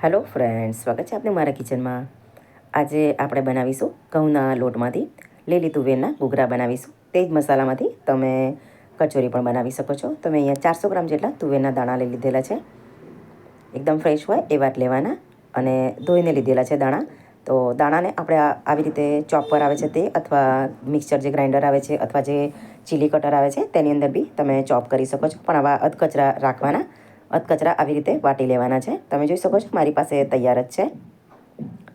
Hello friends, સ્વાગત છે આપને મારા કિચનમાં. આજે આપણે બનાવીશું ઘઉંના લોટમાંથી. લીલી તુવેરના ઘૂઘરા બનાવીશું. તે જ મસાલામાંથી તમે કચોરી પણ બનાવી શકો છો. તમે અહીંયા ચારસો ગ્રામ જેટલા તુવેરના દાણા લઈ લીધેલા છે. એકદમ ફ્રેશ હોય એવા જ લેવાના. અને ધોઈને લીધેલા છે દાણા. તો દાણાને આપણે આવી રીતે ચોપર આવે છે તે અથવા મિક્સર જે ગ્રાઇન્ડર આવે છે અથવા જે ચીલી કટર આવે છે, તેની અંદર બી તમે ચોપ કરી શકો છો. પણ આવા અધકચરા રાખવાના. અધકચરા આવી રીતે વાટી લેવાના છે. તમે જોઈ શકો છો, મારી પાસે તૈયાર જ છે.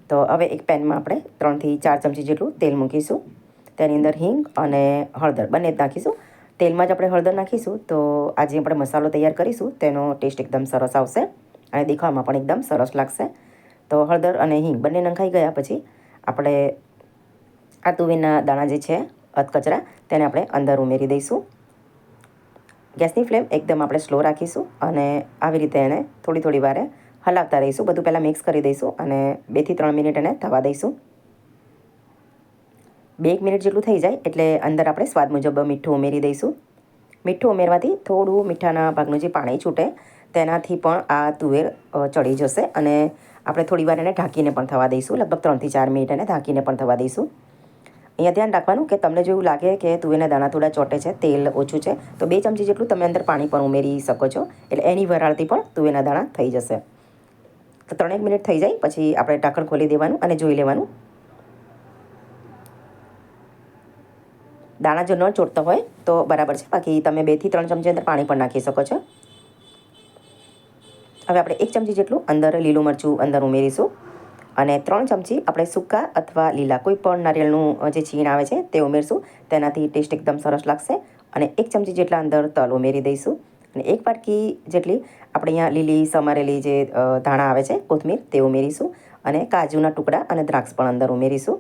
તો હવે એક પેનમાં આપણે ત્રણથી ચાર ચમચી જેટલું તેલ મૂકીશું. તેની અંદર હિંગ અને હળદર, બંને નાખીશું. તેલમાં જ આપણે હળદર નાખીશું, તો આજે આપણે મસાલો તૈયાર કરીશું, તેનો ટેસ્ટ એકદમ સરસ આવશે અને દેખાવામાં પણ એકદમ સરસ લાગશે. તો હળદર અને હિંગ બંને નંખાઈ ગયા પછી આપણે આ તુવેરના દાણા જે છે, અધકચરા, તેને આપણે અંદર ઉમેરી દઈશું. ગેસની ફ્લેમ એકદમ આપણે સ્લો રાખીશું અને આવી રીતે એને થોડી થોડી વારે હલાવતા રહીશું. બધું પહેલાં મિક્સ કરી દઈશું અને બેથી ત્રણ મિનિટ એને થવા દઈશું. બે એક મિનિટ જેટલું થઈ જાય એટલે અંદર આપણે સ્વાદ મુજબ મીઠું ઉમેરી દઈશું. મીઠું ઉમેરવાથી થોડું મીઠાના ભાગનું જે પાણી છૂટે તેનાથી પણ આ તુવેર ચડી જશે અને આપણે થોડીવાર એને ઢાંકીને પણ થવા દઈશું. લગભગ ત્રણથી ચાર મિનિટ એને ઢાંકીને પણ થવા દઈશું. અહીંયા ધ્યાન રાખવાનું કે તમને જો એવું લાગે કે તુવેરના દાણા થોડા ચોટે છે, તેલ ઓછું છે, તો બે ચમચી જેટલું તમે અંદર પાણી પણ ઉમેરી શકો છો. એટલે એની વરાળથી પણ તુવેરના દાણા થઈ જશે. તો ત્રણેક મિનિટ થઈ જાય, પછી આપણે ઢાંકણ ખોલી દેવાનું અને જોઈ લેવાનું. દાણા જો ન ચોટતા હોય, તો બરાબર છે. બાકી તમે બેથી ત્રણ ચમચી અંદર પાણી પણ નાખી શકો છો. હવે આપણે એક ચમચી જેટલું અંદર લીલું મરચું અંદર ઉમેરીશું. અને ત્રણ ચમચી આપણે સૂકા અથવા લીલા કોઈ પણ નારિયેળનું જે છીણ આવે છે તે ઉમેરશું. તેનાથી ટેસ્ટ એકદમ સરસ લાગશે અને એક ચમચી જેટલા અંદર તલ ઉમેરી દઈશું. અને એક વાટકી જેટલી આપણે અહીંયા લીલી સમારેલી જે ધાણા આવે છે, કોથમીર તે ઉમેરીશું અને કાજુના ટુકડા અને દ્રાક્ષ પણ અંદર ઉમેરીશું.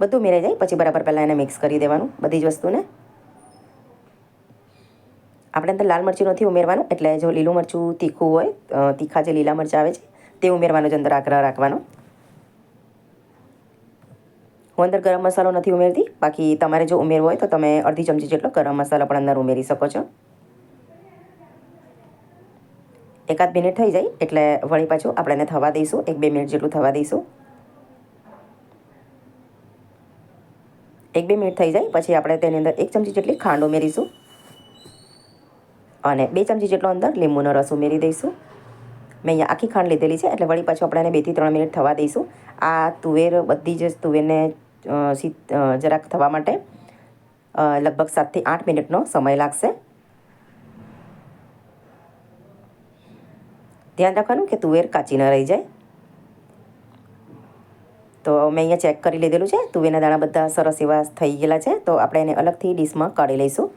બધું ઉમેરાઈ જાય, પછી બરાબર પહેલાં એને મિક્સ કરી દેવાનું બધી જ વસ્તુને. આપણે અંદર લાલ મરચું નથી ઉમેરવાનું, એટલે જો લીલું મરચું તીખું હોય તીખા જે લીલા મરચાં આવે છે તે ઉમેરવાનો જ અંદર આગ્રહ રાખવાનો. હું અંદર ગરમ મસાલો નથી ઉમેરતી. બાકી તમારે જો ઉમેરવો હોય તો તમે અડધી ચમચી જેટલો ગરમ મસાલો પણ અંદર ઉમેરી શકો છો. એકાદ મિનિટ થઈ જાય એટલે વળી પાછું આપણે એને થવા દઈશું. એક બે મિનિટ જેટલું થવા દઈશું. એક બે મિનિટ થઈ જાય, પછી આપણે તેની અંદર એક ચમચી જેટલી ખાંડ ઉમેરીશું. અને બે ચમચી જેટલો અંદર લીંબુનો રસ ઉમેરી દઈશું. મેં અહીંયા આખી ખાંડ લીધેલી છે, એટલે વળી પાછું આપણે એને બેથી ત્રણ મિનિટ થવા દઈશું. આ તુવેર બધી જ તુવેરને શીત જરાક થવા માટે લગભગ સાતથી આઠ મિનિટનો સમય લાગશે. ધ્યાન રાખવાનું કે તુવેર કાચી ન રહી જાય. તો મેં અહીંયા ચેક કરી લીધેલું છે, તુવેરના દાણા બધા સરસ એવા થઈ ગયેલા છે, તો આપણે એને અલગથી ડીશમાં કાઢી લઈશું.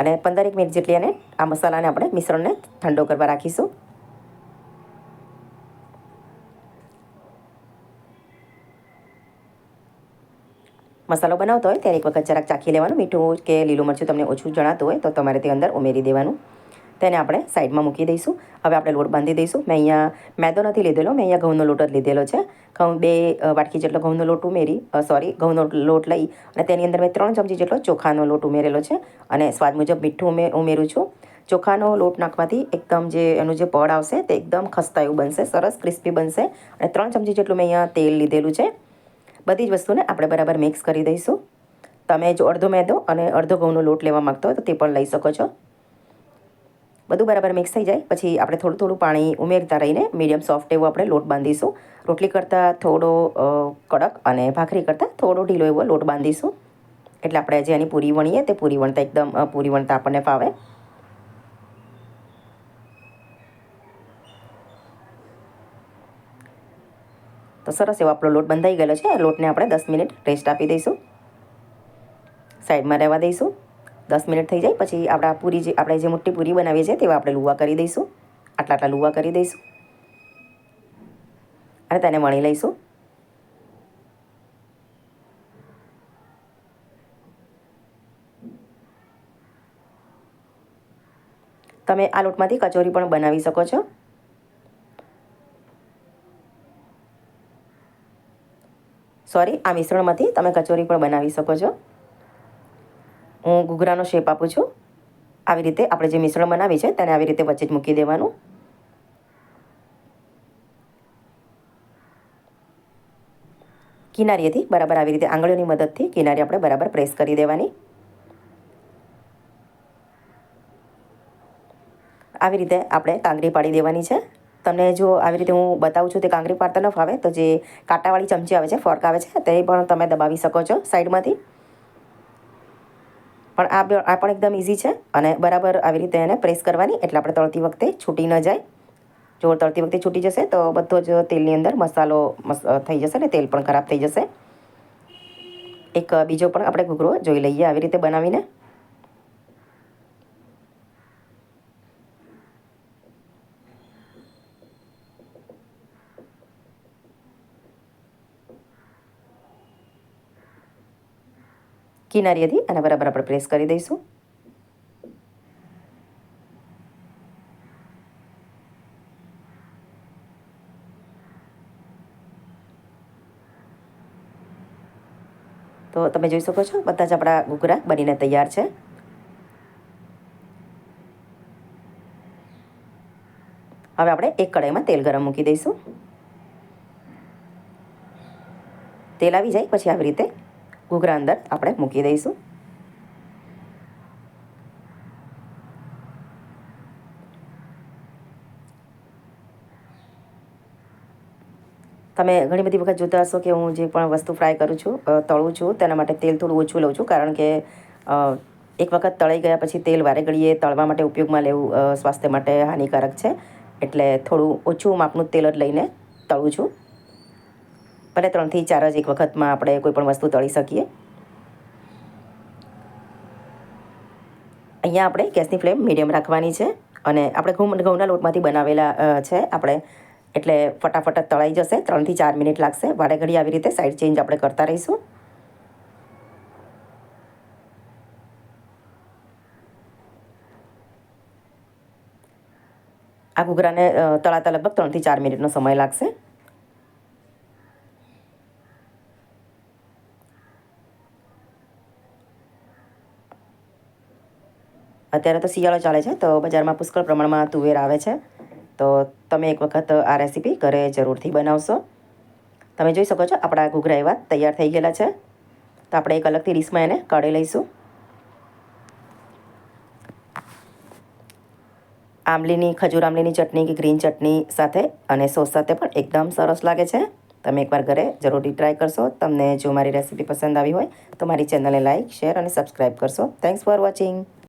અને પંદરેક મિનિટ જેટલી એને આ મસાલાને આપણે મિશ્રણને ઠંડો કરવા રાખીશું. મસાલો બનાવતો હોય ત્યારે એક વખત જરાક ચાખી લેવાનું. મીઠું કે લીલું મરચું તમને ઓછું જણાતું હોય તો તમારે તે અંદર ઉમેરી દેવાનું. તેને આપણે સાઈડમાં મૂકી દઈશું. હવે આપણે લોટ બાંધી દઈશું. મેં અહીંયા મેદો નથી લીધેલો, મેં અહીંયા ઘઉંનો લોટ જ લીધેલો છે. ઘઉં બે વાટકી જેટલો ઘઉંનો લોટ ઉમેરી સોરી ઘઉંનો લોટ લઈ અને તેની અંદર મેં ત્રણ ચમચી જેટલો ચોખાનો લોટ ઉમેરેલો છે અને સ્વાદ મુજબ મીઠું ઉમે, ઉમેરું છું. ચોખાનો લોટ નાખવાથી એકદમ જે, એનું જે પડ આવશે તે એકદમ ખસ્તા એવું બનશે, સરસ ક્રિસ્પી બનશે અને ત્રણ ચમચી જેટલું મેં અહીંયા તેલ લીધેલું છે. બધી જ વસ્તુને આપણે બરાબર મિક્સ કરી દઈશું. તમે જો અડધો મેદો અને અડધો ઘઉંનો લોટ લેવા માગતો હોય તો તે પણ લઈ શકો છો. બધું બરાબર મિક્સ થઈ જાય. પછી આપણે થોડું થોડું પાણી ઉમેરતા રહીને મીડિયમ સોફ્ટ એવો આપણે લોટ બાંધીશું. રોટલી કરતાં થોડો કડક અને ભાખરી કરતાં થોડો ઢીલો એવો લોટ બાંધીશું. એટલે આપણે જે એની પૂરી વણીએ તે પૂરી વણતા એકદમ પૂરી વણતા આપણને ફાવે. તો સરસ એવો આપણો લોટ બંધાઈ ગયેલો છે. લોટને આપણે દસ મિનિટ રેસ્ટ આપી દઈશું. સાઈડમાં રહેવા દઈશું. દસ મિનિટ થઈ જાય. પછી આપણા પૂરી જે, આપણે જે મોટી પૂરી બનાવીએ છીએ તેવા આપણે લુવા કરી દઈશું. આટલા આટલા લુવા કરી દઈશું. અને તેને વણી લઈશું. તમે આ લોટમાંથી કચોરી પણ બનાવી શકો છો. સોરી આ મિશ્રણમાંથી તમે કચોરી પણ બનાવી શકો છો. હું ઘૂઘરાનો શેપ આપું છું. આવી રીતે આપણે જે મિશ્રણ બનાવી છે તેને આવી રીતે વચ્ચે જ મૂકી દેવાનું. કિનારીએથી બરાબર આવી રીતે આંગળીઓની મદદથી કિનારી આપણે બરાબર પ્રેસ કરી દેવાની. આવી રીતે આપણે કાંગરી પાડી દેવાની છે. તમને જો આવી રીતે હું બતાવું છું તે કાંગરી પાડતા ન ફાવે તો જે કાંટાવાળી ચમચી આવે છે, ફોર્ક આવે છે, તે પણ તમે દબાવી શકો છો સાઈડમાંથી. પણ આ આ પણ એકદમ ઇઝી છે અને બરાબર આવી રીતે એને પ્રેસ કરવાની, એટલે આપણે તળતી વખતે છૂટી ન જાય. જો તળતી વખતે છૂટી જશે, તો બધો જ તેલની અંદર મસાલો થઈ જશે ને, તેલ પણ ખરાબ થઈ જશે. એક બીજો પણ આપણે ઘૂઘરો જોઈ લઈએ આવી રીતે બનાવીને. કિનારીએથી અને બરાબર આપણે પ્રેસ કરી દઈશું. તો તમે જોઈ શકો છો, બધા જ આપણા ઘૂઘરા બનીને તૈયાર છે. હવે આપણે એક કડાઈમાં તેલ ગરમ મૂકી દઈશું. તેલ આવી જાય, પછી આવી રીતે ઘૂઘરા અંદર આપણે મૂકી દઈશું. તમે ઘણી બધી વખત જોતા હશો કે હું જે પણ વસ્તુ ફ્રાય કરું છું તળું છું, તેના માટે તેલ થોડું ઓછું લઉં છું, કારણ કે એક વખત તળાઈ ગયા પછી તેલ વારે ઘડીએ તળવા માટે ઉપયોગમાં લેવું સ્વાસ્થ્ય માટે હાનિકારક છે. એટલે થોડું ઓછું માપનું તેલ જ લઈને તળું છું. ભલે ત્રણથી ચાર જ એક વખતમાં આપણે કોઈ પણ વસ્તુ તળી શકીએ. અહીંયા આપણે ગેસની ફ્લેમ મીડિયમ રાખવાની છે અને આપણે ઘઉં ઘઉંના લોટમાંથી બનાવેલા છે આપણે. એટલે ફટાફટ તળાઈ જશે, ત્રણથી ચાર મિનિટ લાગશે. વારે ઘડી આવી રીતે સાઈડ ચેન્જ આપણે કરતા રહીશું. આ ઘૂઘરાને તળાતા લગભગ ત્રણથી ચાર મિનિટનો સમય લાગશે. અત્યારે તો શિયાળો ચાલે છે, તો બજારમાં પુષ્કળ પ્રમાણમાં તુવેર આવે છે. તો તમે એક વખત આ રેસીપી ઘરે જરૂરથી બનાવશો. તમે જોઈ શકો છો, આપણા ઘૂઘરા એવા તૈયાર થઈ ગયેલા છે. તો આપણે એક અલગથી ડીશમાં એને કાઢી લઈશું. આંબલીની, ખજૂર આંબલીની ચટણી કે ગ્રીન ચટણી સાથે અને સોસ સાથે પણ એકદમ સરસ લાગે છે. તમે એકવાર ઘરે જરૂરથી ટ્રાય કરશો. તમને જો મારી રેસીપી પસંદ આવી હોય, તો મારી ચેનલને લાઇક શેર અને સબસ્ક્રાઈબ કરશો. Thanks for watching